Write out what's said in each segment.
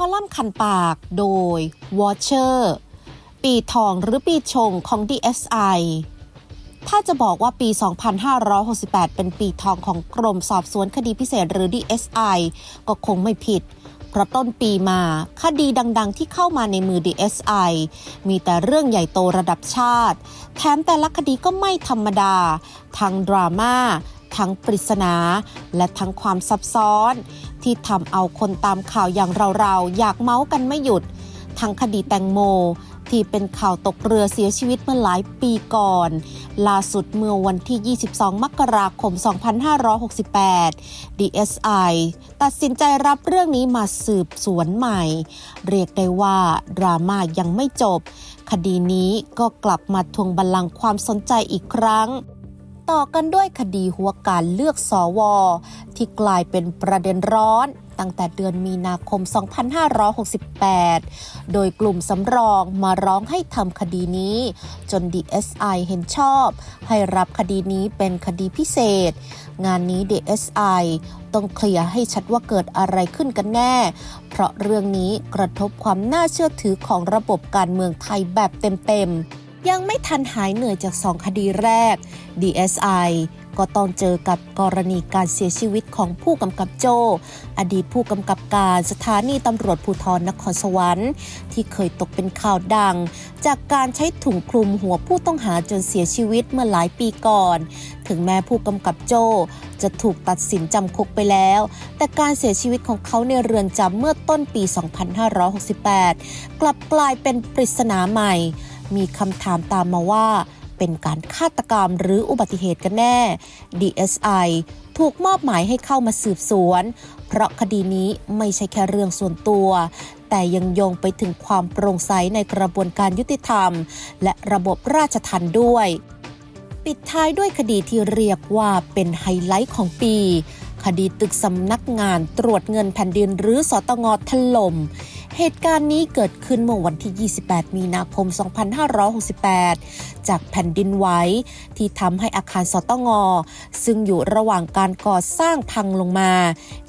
คอลัมน์คันปากโดย Watcher ปีทองหรือปีชงของ DSI ถ้าจะบอกว่าปี 2568 เป็นปีทองของกรมสอบสวนคดีพิเศษหรือ DSI ก็คงไม่ผิด เพราะต้นปีมาคดีดังๆ ที่เข้ามาในมือ DSI มีแต่เรื่องใหญ่โตระดับชาติ แถมแต่ละคดีก็ไม่ธรรมดา ทั้งดราม่า ทั้งปริศนาและทั้งความซับซ้อน ที่ทำเอาคนตามข่าวอย่างเราๆ อยากเมาส์กันไม่หยุด ทั้งคดีแตงโม ที่เป็นข่าวตกเรือเสียชีวิตเมื่อหลายปีก่อน ล่าสุดเมื่อวันที่ 22 มกราคม 2568 DSI ตัดสินใจรับเรื่องนี้มาสืบสวนใหม่ เรียกได้ว่า ดราม่ายังไม่จบ คดีนี้ก็กลับมาทวงบัลลังก์ความสนใจอีกครั้ง ต่อกันด้วยคดีหัวการเลือกสอวอที่กลายเป็นประเด็นร้อนตั้งแต่เดือนมีนาคม 2568 โดยกลุ่มสำรองมาร้องให้ทำคดีนี้ จน DSI เห็นชอบ ให้รับคดีนี้เป็นคดีพิเศษ งานนี้ DSI ต้องเคลียร์ให้ชัดว่าเกิดอะไรขึ้นกันแน่ เพราะเรื่องนี้กระทบความน่าเชื่อถือของระบบการเมืองไทยแบบเต็มๆ ยังไม่ทันหายเหนื่อยจากสองคดีแรก DSI ก็ต้องเจอกับกรณีการเสียชีวิตของผู้กำกับโจ อดีตผู้กำกับการสถานีตำรวจภูธรนครสวรรค์ ที่เคยตกเป็นข่าวดัง จากการใช้ถุงคลุมหัวผู้ต้องหาจนเสียชีวิตเมื่อหลายปีก่อน ถึงแม้ผู้กำกับโจ จะถูกตัดสินจำคุกไปแล้ว แต่การเสียชีวิตของเขาในเรือนจำเมื่อต้นปี 2568 กลับกลายเป็นปริศนาใหม่ มีคำถามตามมาว่า เป็นการฆาตกรรมหรืออุบัติเหตุกันแน่ DSI ถูกมอบหมายให้เข้ามาสืบสวน เพราะคดีนี้ไม่ใช่แค่เรื่องส่วนตัว แต่ยังโยงไปถึงความโปร่งใสในกระบวนการยุติธรรม และระบบราชทัณฑ์ด้วย ปิดท้ายด้วยคดีที่เรียกว่าเป็นไฮไลท์ของปี คดีตึกสำนักงานตรวจเงินแผ่นดินหรือสตงถล่ม เหตุการณ์นี้เกิดขึ้นเมื่อวันที่ 28 มีนาคม 2568 จากแผ่นดินไหวที่ทำให้อาคารสตงซึ่งอยู่ระหว่างการก่อสร้างพังลงมา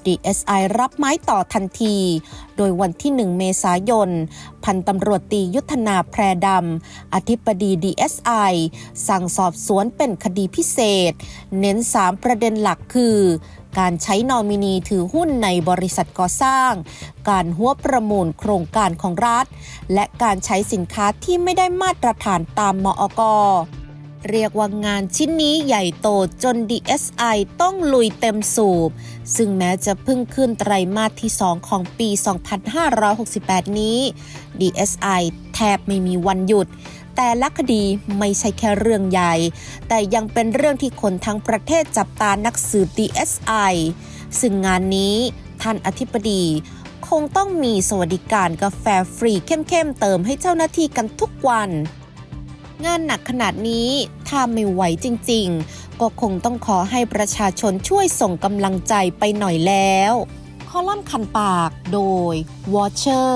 DSI รับไม้ต่อทันที โดยวันที่ 1 เมษายน พันตำรวจตียุทธนาแพรดำ อธิบดี DSI สั่งสอบสวนเป็นคดีพิเศษ เน้น 3 ประเด็นหลักคือ การใช้นอมินีถือหุ้นในบริษัทก่อสร้าง การหัวประมูลโครงการของรัฐ และการใช้สินค้าที่ไม่ได้มาตรฐานตามมอกเรียกว่างานชิ้นนี้ใหญ่โตจน DSI ต้องลุยเต็มสูบ ซึ่งแม้จะเพิ่งขึ้นไตรมาสที่ 2 ของปี 2568 นี้ DSI แทบไม่มีวันหยุด แต่ละคดีไม่ใช่แค่เรื่องใหญ่ แต่ยังเป็นเรื่องที่คนทั้งประเทศจับตานักสืบ DSI ซึ่งงานนี้ท่านอธิบดีคงต้องมีสวัสดิการกาแฟฟรีเข้มๆเติมให้เจ้าหน้าที่กันทุกวัน งานหนักขนาดนี้ถ้าไม่ไหวจริงๆ ก็คงต้องขอให้ประชาชนช่วยส่งกำลังใจไปหน่อยแล้ว คอลัมน์คันปากโดย Watcher